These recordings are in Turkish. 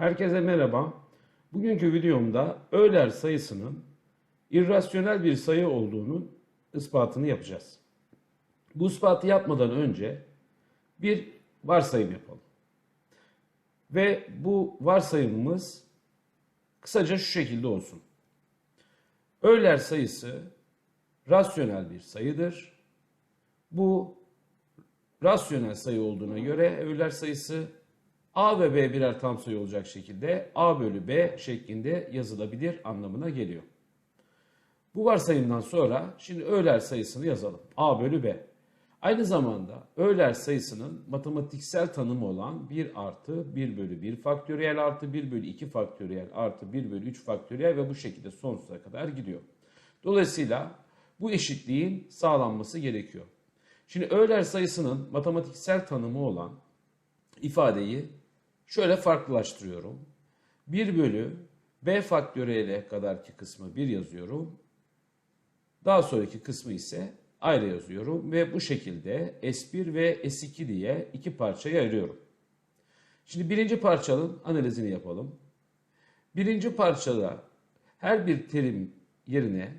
Herkese merhaba. Bugünkü videomda Euler sayısının irrasyonel bir sayı olduğunun ispatını yapacağız. Bu ispatı yapmadan önce bir varsayım yapalım. Ve bu varsayımımız kısaca şu şekilde olsun. Euler sayısı rasyonel bir sayıdır. Bu rasyonel sayı olduğuna göre Euler sayısı A ve B birer tam sayı olacak şekilde A bölü B şeklinde yazılabilir anlamına geliyor. Bu varsayımdan sonra şimdi Euler sayısını yazalım. A bölü B. Aynı zamanda Euler sayısının matematiksel tanımı olan 1 artı 1 bölü 1 faktöriyel artı 1 bölü 2 faktöriyel artı 1 bölü 3 faktöriyel ve bu şekilde sonsuza kadar gidiyor. Dolayısıyla bu eşitliğin sağlanması gerekiyor. Şimdi Euler sayısının matematiksel tanımı olan ifadeyi şöyle farklılaştırıyorum. 1 bölü b faktöriyele kadarki kısmı 1 yazıyorum. Daha sonraki kısmı ise ayrı yazıyorum ve bu şekilde S1 ve S2 diye iki parçaya ayırıyorum. Şimdi birinci parçanın analizini yapalım. Birinci parçada her bir terim yerine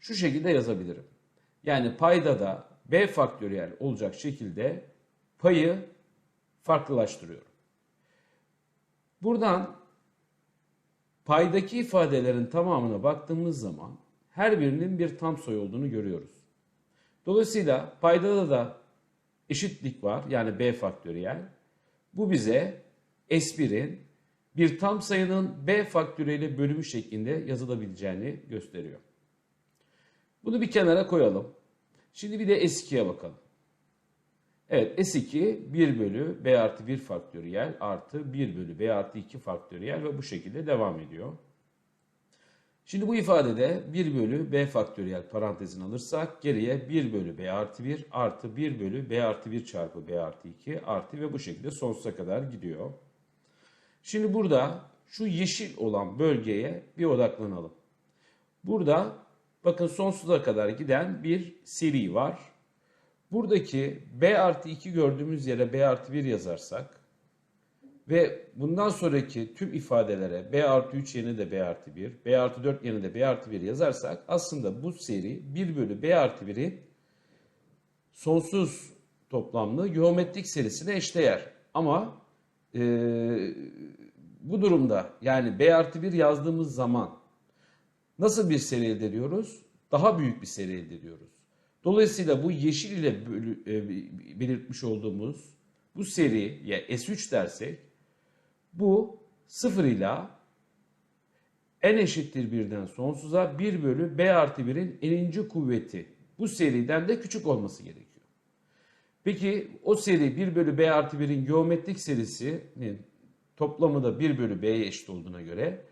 şu şekilde yazabilirim. Yani payda da b faktöriyel olacak şekilde payı farklılaştırıyorum. Buradan paydaki ifadelerin tamamına baktığımız zaman her birinin bir tam sayı olduğunu görüyoruz. Dolayısıyla paydada da eşitlik var yani b faktöriyel. Bu bize S1'in bir tam sayının b faktöriyeli bölümü şeklinde yazılabileceğini gösteriyor. Bunu bir kenara koyalım. Şimdi bir de S2'ye bakalım. Evet S2 1 bölü B artı 1 faktöriyel artı 1 bölü B artı 2 faktöriyel ve bu şekilde devam ediyor. Şimdi bu ifadede 1 bölü B faktöriyel parantezini alırsak geriye 1 bölü B artı 1 artı 1 bölü B artı 1 çarpı B artı 2 artı ve bu şekilde sonsuza kadar gidiyor. Şimdi burada şu yeşil olan bölgeye bir odaklanalım. Burada bakın sonsuza kadar giden bir seri var. Buradaki B artı 2 gördüğümüz yere B artı 1 yazarsak ve bundan sonraki tüm ifadelere B artı 3 yerine de B artı 1, B artı 4 yerine de B artı 1 yazarsak aslında bu seri 1 bölü B artı 1'in sonsuz toplamlı geometrik serisine eşdeğer. Ama e, bu durumda yani B artı 1 yazdığımız zaman nasıl bir seri elde ediyoruz? Daha büyük bir seri elde ediyoruz. Dolayısıyla bu yeşil ile e, belirtmiş olduğumuz bu seri ya S3 dersek bu 0 ile n eşittir birden sonsuza 1 bölü b artı 1'in n'inci kuvveti bu seriden de küçük olması gerekiyor. Peki o seri 1 bölü b artı 1'in geometrik serisinin toplamı da 1 bölü b'ye eşit olduğuna göre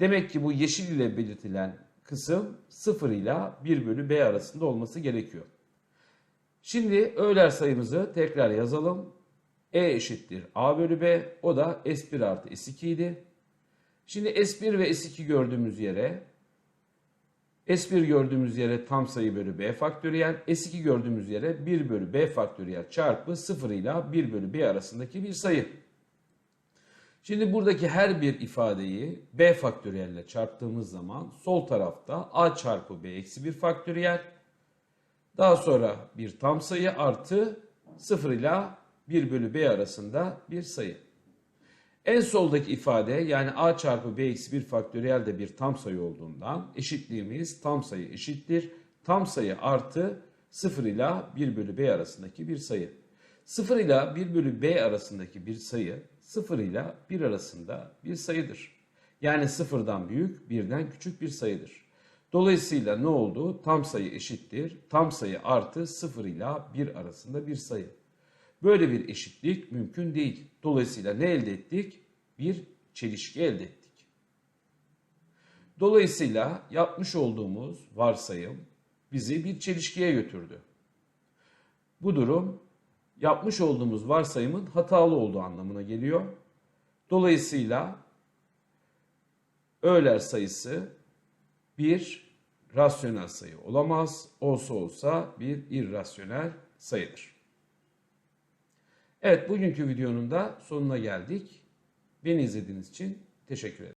demek ki bu yeşil ile belirtilen kısım 0 ile 1 bölü b arasında olması gerekiyor. Şimdi Euler sayımızı tekrar yazalım. E eşittir A bölü B. O da S1 artı S2 idi. Şimdi S1 ve S2 gördüğümüz yere S1 gördüğümüz yere tam sayı bölü B faktöriyel. S2 gördüğümüz yere 1 bölü B faktöriyel çarpı 0 ile 1 bölü B arasındaki bir sayı. Şimdi buradaki her bir ifadeyi b faktöriyelle çarptığımız zaman sol tarafta a çarpı b eksi 1 faktöriyel. Daha sonra bir tam sayı artı 0 ile 1 bölü b arasında bir sayı. En soldaki ifade yani a çarpı b eksi 1 faktöriyel de bir tam sayı olduğundan eşitliğimiz tam sayı eşittir. Tam sayı artı 0 ile 1 bölü b arasındaki bir sayı. 0 ile 1 bölü b arasındaki bir sayı 0 ile 1 arasında bir sayıdır. Yani sıfırdan büyük, birden küçük bir sayıdır. Dolayısıyla ne oldu? Tam sayı eşittir. Tam sayı artı 0 ile 1 arasında bir sayı. Böyle bir eşitlik mümkün değil. Dolayısıyla ne elde ettik? Bir çelişki elde ettik. Dolayısıyla yapmış olduğumuz varsayım bizi bir çelişkiye götürdü. Bu durum yapmış olduğumuz varsayımın hatalı olduğu anlamına geliyor. Dolayısıyla Euler sayısı bir rasyonel sayı olamaz. Olsa olsa bir irrasyonel sayıdır. Evet bugünkü videonun da sonuna geldik. Beni izlediğiniz için teşekkür ederim.